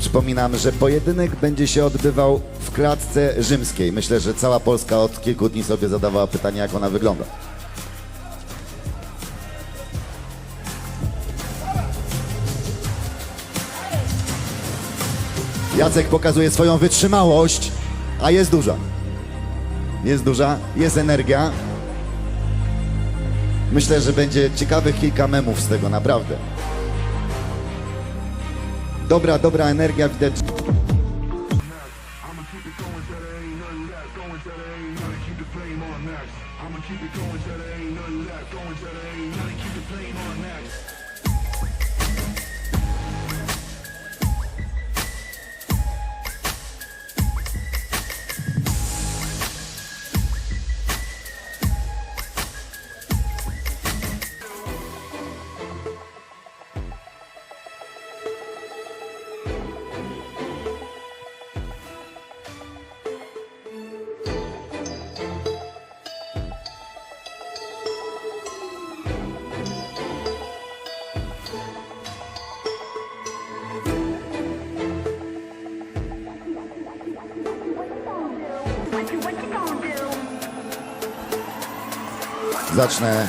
Przypominam, że pojedynek będzie się odbywał w klatce rzymskiej. Myślę, że cała Polska od kilku dni sobie zadawała pytanie, jak ona wygląda. Jacek pokazuje swoją wytrzymałość, a jest duża. Jest duża, jest energia. Myślę, że będzie ciekawych kilka memów z tego, naprawdę. Dobra, dobra energia, widać. Zacznę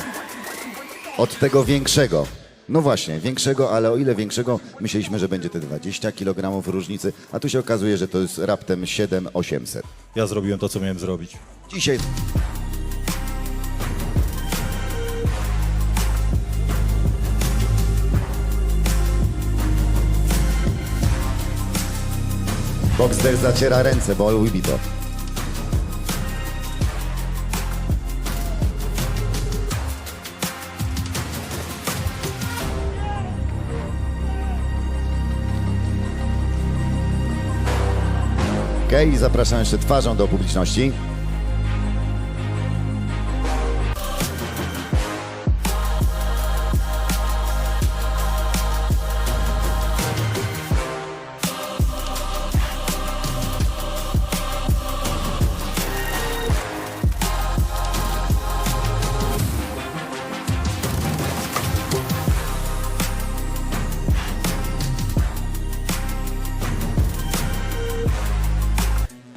od tego większego. No właśnie, większego, ale o ile większego, myśleliśmy, że będzie te 20 kg różnicy, a tu się okazuje, że to jest raptem 7-800. Ja zrobiłem to, co miałem zrobić. Dzisiaj Boxdel zaciera ręce, bo lubi i zapraszam jeszcze twarzą do publiczności.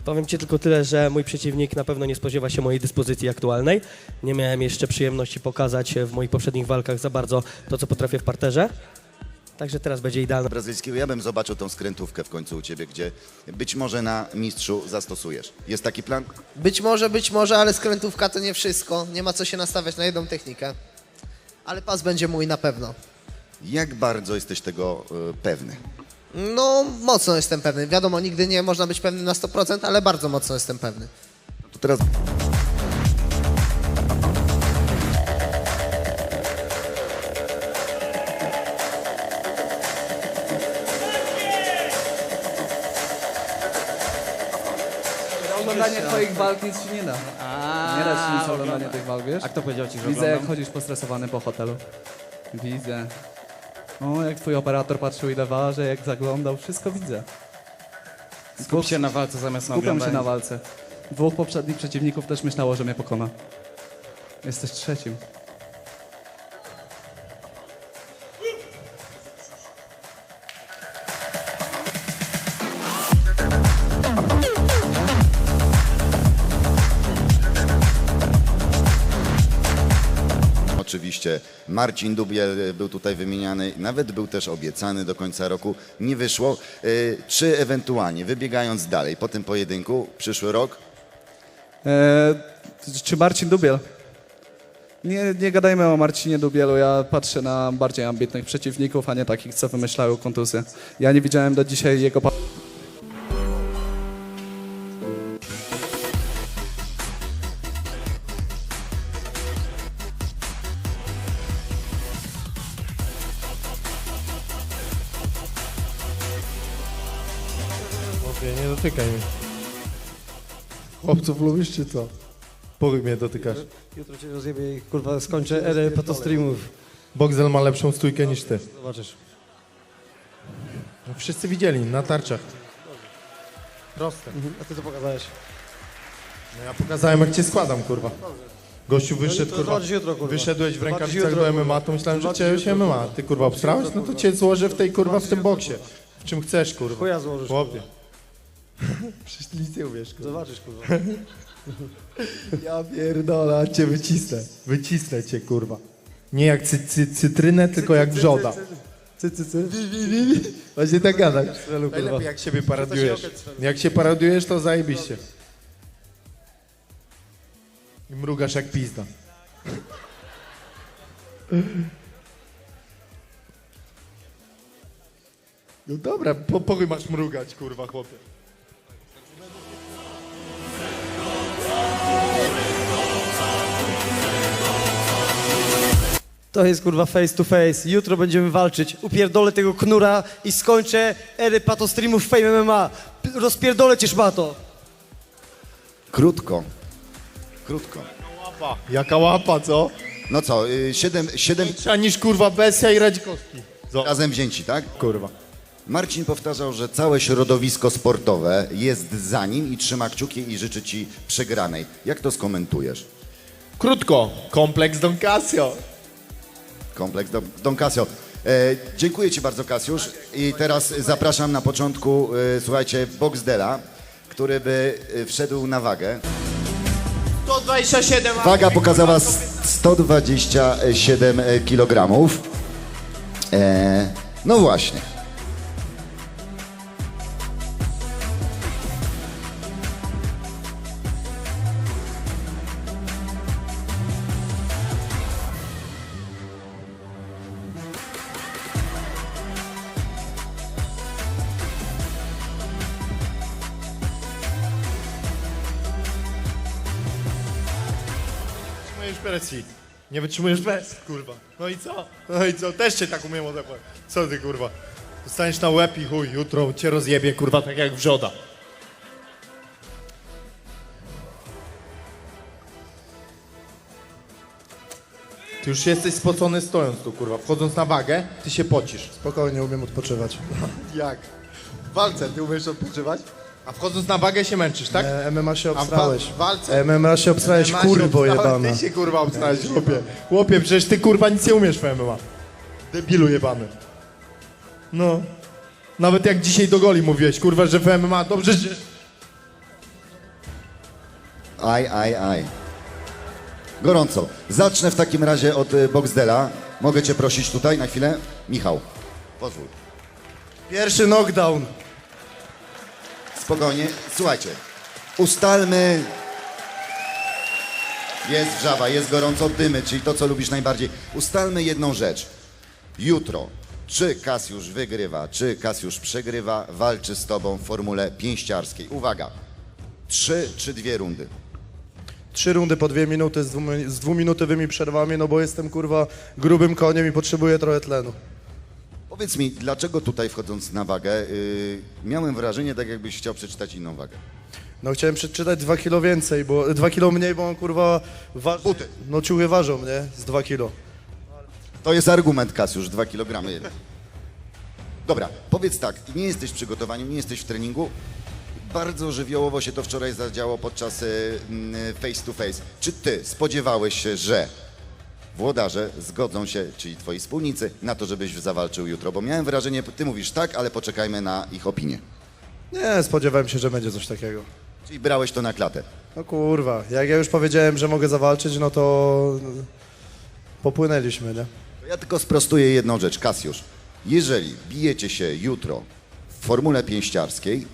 Powiem Ci tylko tyle, że mój przeciwnik na pewno nie spodziewa się mojej dyspozycji aktualnej. Nie miałem jeszcze przyjemności pokazać w moich poprzednich walkach za bardzo to, co potrafię w parterze. Także teraz będzie idealna. brazylijskiego. Ja bym zobaczył tą skrętówkę w końcu u ciebie, gdzie być może na mistrzu zastosujesz. Jest taki plan? Być może, być może, ale skrętówka to nie wszystko. Nie ma co się nastawiać na jedną technikę. Ale pas będzie mój na pewno. Jak bardzo jesteś tego y, pewny? No, mocno jestem pewny. Wiadomo, nigdy nie można być pewny na 100%, ale bardzo mocno jestem pewny. To teraz Oglądanie twoich walk nic ci nie da. Nie da ci nic oglądanie tych walk, wiesz? A kto powiedział ci, że Widzę, jak oglądam? chodzisz postresowany po hotelu. Widzę. O, jak twój operator patrzył ile waży, jak zaglądał, wszystko widzę. Skup się na walce zamiast na Skupiam się oglądaniu. na walce. Dwóch poprzednich przeciwników też myślało, że mnie pokona. Jesteś trzecim. Marcin Dubiel y, był tutaj wymieniany, nawet był też obiecany do końca roku. Nie wyszło. Y, Czy ewentualnie, wybiegając dalej po tym pojedynku, przyszły rok, Eee, czy Marcin Dubiel? Nie, nie gadajmy o Marcinie Dubielu, ja patrzę na bardziej ambitnych przeciwników, a nie takich, co wymyślają kontuzje. Ja nie widziałem do dzisiaj jego... Chłopców lubisz czy co? Pory mnie dotykasz. Jutro cię rozjebie i kurwa skończę erę patostreamów. Boxel ma lepszą stójkę niż ty. Zobaczysz. No, wszyscy widzieli, na tarczach. Proste. A ty co pokazałeś? No ja pokazałem jak cię składam, kurwa. Gościu wyszedł, to kurwa. zobaczysz jutro, kurwa. Wyszedłeś w Zobaczysz rękawicach jutro, do MMA, to myślałem, że Zobaczysz cię jutro, się MMA. kurwa. Ty kurwa obstrałeś? No to cię złożę w tej kurwa w tym boksie. W czym chcesz, kurwa. Chuja złożysz, Chłopie. Przecież nic nie umiesz, kurwa. Zobaczysz, kurwa. Ja pierdolę, cię wycisnę. Wycisnę cię, kurwa. Nie jak cy, cy, cytrynę, tylko jak wrzoda. Cy, cy, cy. Właśnie tak gadać. Najlepiej jak siebie paradujesz. Jak się paradujesz, to zajebiście. I mrugasz jak pizda. No dobra, po, po masz mrugać, kurwa, chłopie. To jest kurwa face to face. Jutro będziemy walczyć. Upierdolę tego knura i skończę ery pato streamów Fame MMA. P- Rozpierdolę cię szmato. Krótko. Krótko. Łapa. Jaka łapa, co? No co, y, siedem, siedem Trzeba niż kurwa Besja i Radzikowski. Zo- razem wzięci, tak? Kurwa. Marcin powtarzał, że całe środowisko sportowe jest za nim i trzyma kciuki i życzy ci przegranej. Jak to skomentujesz? Krótko. Kompleks Don Casio. Kompleks Don, Don Casio. E, dziękuję Ci bardzo, Kasiusz. I teraz zapraszam na początku, e, słuchajcie, Boxdela, który by e, wszedł na wagę. 127 Waga pokazała s- 127 kg. E, no właśnie. Wytrzymujesz presji. Nie wytrzymujesz presji, kurwa. No i co? No i co? Też cię tak umiem odepchać. Co ty, kurwa? Dostaniesz na łeb i chuj, jutro cię rozjebie, kurwa, tak jak wrzoda. Ty już jesteś spocony stojąc tu, kurwa. Wchodząc na wagę, ty się pocisz. Spokojnie, umiem odpoczywać. Jak? W walce ty umiesz odpoczywać? A wchodząc na wagę się męczysz, tak? E, MMA się A w wa- obstrałeś. w walce? MMA się obstrałeś, MMA się kurwo obstrałeś, jebana. Ty się kurwa obstrałeś, chłopie. Chłopie, przecież ty kurwa nic nie umiesz w MMA. Debilu jebany. No. Nawet jak dzisiaj do goli mówiłeś, kurwa, że w MMA dobrze, że... Aj, aj, aj. Gorąco. Zacznę w takim razie od e, Boxdela. Mogę Cię prosić tutaj na chwilę? Michał, pozwól. Pierwszy knockdown. Spokojnie. Słuchajcie, ustalmy... Jest wrzawa, jest gorąco, dymy, czyli to, co lubisz najbardziej. Ustalmy jedną rzecz. Jutro, czy Kasjusz wygrywa, czy Kasjusz przegrywa, walczy z Tobą w formule pięściarskiej. Uwaga, trzy czy dwie rundy. Trzy rundy po dwie minuty z, z dwuminutowymi przerwami, no bo jestem kurwa grubym koniem i potrzebuję trochę tlenu. Powiedz mi, dlaczego tutaj wchodząc na wagę, yy, miałem wrażenie, tak jakbyś chciał przeczytać inną wagę. No chciałem przeczytać dwa kilo więcej, bo dwa kilo mniej, bo on kurwa waży. Buty. No ciuchy ważą, nie? Z dwa kilo. To jest argument, Kasiusz, 2 kg. Dobra, powiedz tak, nie jesteś w przygotowaniu, nie jesteś w treningu. Bardzo żywiołowo się to wczoraj zadziało podczas y, mm, face to face. Czy ty spodziewałeś się, że włodarze zgodzą się, czyli twoi wspólnicy, na to, żebyś zawalczył jutro? Bo miałem wrażenie, ty mówisz tak, ale poczekajmy na ich opinię. Nie, spodziewałem się, że będzie coś takiego. Czyli brałeś to na klatę. No kurwa, jak ja już powiedziałem, że mogę zawalczyć, no to popłynęliśmy, nie? Ja tylko sprostuję jedną rzecz, Kasiusz. Jeżeli bijecie się jutro w formule pięściarskiej,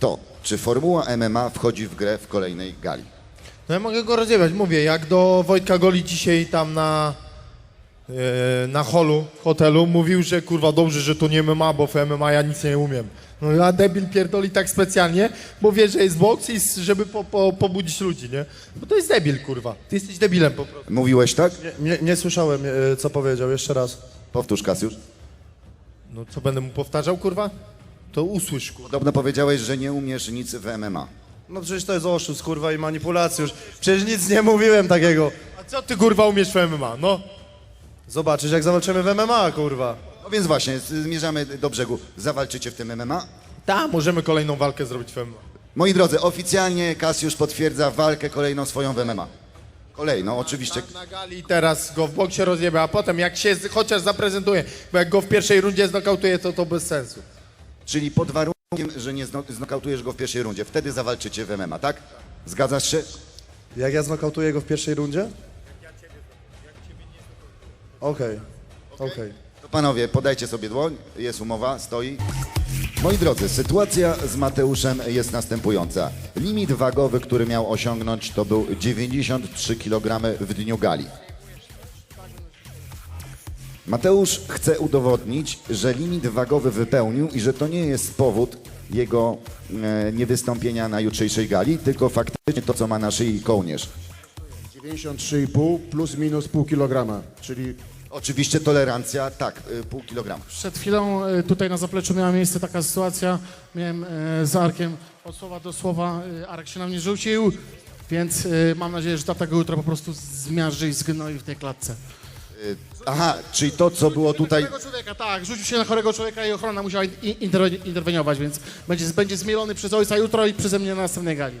to czy formuła MMA wchodzi w grę w kolejnej gali? No ja mogę go rozjebać, mówię, jak do Wojtka Goli dzisiaj tam na, e, na holu, w hotelu, mówił, że kurwa dobrze, że to nie MMA, bo w MMA ja nic nie umiem. No ja debil pierdoli tak specjalnie, bo wie, że jest boks i żeby po, po, pobudzić ludzi, nie? Bo to jest debil, kurwa. Ty jesteś debilem po prostu. Mówiłeś tak? Nie, nie, nie słyszałem, e, co powiedział, jeszcze raz. Powtórz, Kasiusz. No co będę mu powtarzał, kurwa? To usłysz, kurwa. Podobno powiedziałeś, że nie umiesz nic w MMA. No przecież to jest oszust, kurwa, i manipulacja już. Przecież nic nie mówiłem takiego. A co ty, kurwa, umiesz w MMA? No. Zobaczysz, jak zawalczymy w MMA, kurwa. No więc właśnie, z- zmierzamy do brzegu. Zawalczycie w tym MMA? Tak, możemy kolejną walkę zrobić w MMA. Moi drodzy, oficjalnie Kasiusz potwierdza walkę kolejną swoją w MMA. Kolejną, oczywiście. Na gali teraz go w boksie rozjebie, a potem jak się z- chociaż zaprezentuje, bo jak go w pierwszej rundzie znokautuje, to to bez sensu. Czyli pod warunkiem, że nie zno- znokautujesz go w pierwszej rundzie. Wtedy zawalczycie w MMA, tak? Zgadzasz się? Jak ja znokautuję go w pierwszej rundzie? Okej, okej. To panowie, podajcie sobie dłoń. Jest umowa, stoi. Moi drodzy, sytuacja z Mateuszem jest następująca. Limit wagowy, który miał osiągnąć, to był 93 kg w dniu gali. Mateusz chce udowodnić, że limit wagowy wypełnił i że to nie jest powód jego e, niewystąpienia na jutrzejszej gali, tylko faktycznie to, co ma na szyi kołnierz. 93,5 plus minus pół kilograma, czyli Oczywiście tolerancja, tak, y, pół kilograma. Przed chwilą e, tutaj na zapleczu miała miejsce taka sytuacja. Miałem e, z Arkiem od słowa do słowa. e, Arek się na mnie rzucił, więc e, mam nadzieję, że tata go jutro po prostu zmiażdży i zgnoi w tej klatce. Aha, czyli to, co było tutaj... Chorego człowieka, tak, rzucił się na chorego człowieka i ochrona musiała in- interwe- interweniować, więc będzie, będzie zmielony przez ojca jutro i przeze mnie na następnej gali.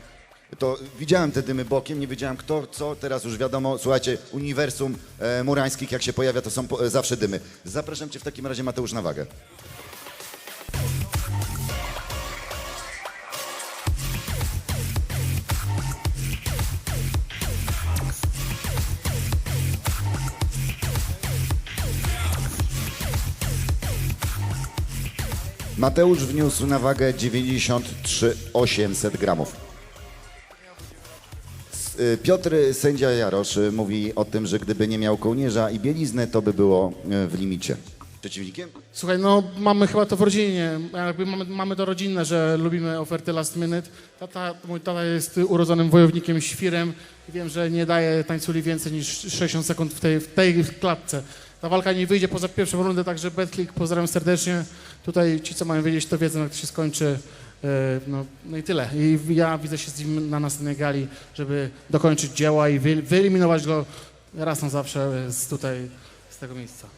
To widziałem te dymy bokiem, nie wiedziałem kto, co, teraz już wiadomo. Słuchajcie, uniwersum e, murańskich, jak się pojawia, to są po, e, zawsze dymy. Zapraszam cię w takim razie, Mateusz, na wagę. Mateusz wniósł na wagę 93 800 gramów. Y, Piotr, sędzia Jarosz, mówi o tym, że gdyby nie miał kołnierza i bieliznę, to by było y, w limicie. Przeciwnikiem? Słuchaj, no mamy chyba to w rodzinie, jakby mamy, mamy to rodzinne, że lubimy oferty last minute. Tata, mój tata jest urodzonym wojownikiem, świrem wiem, że nie daje tańculi więcej niż 60 sekund w tej, w tej klatce. Ta walka nie wyjdzie poza pierwszą rundę, także Betclick pozdrawiam serdecznie. Tutaj ci, co mają wiedzieć, to wiedzą, jak to się skończy. E, No, no i tyle. I ja widzę się z nim na następnej gali, żeby dokończyć dzieła i wy, wyeliminować go raz na zawsze z tutaj, z tego miejsca.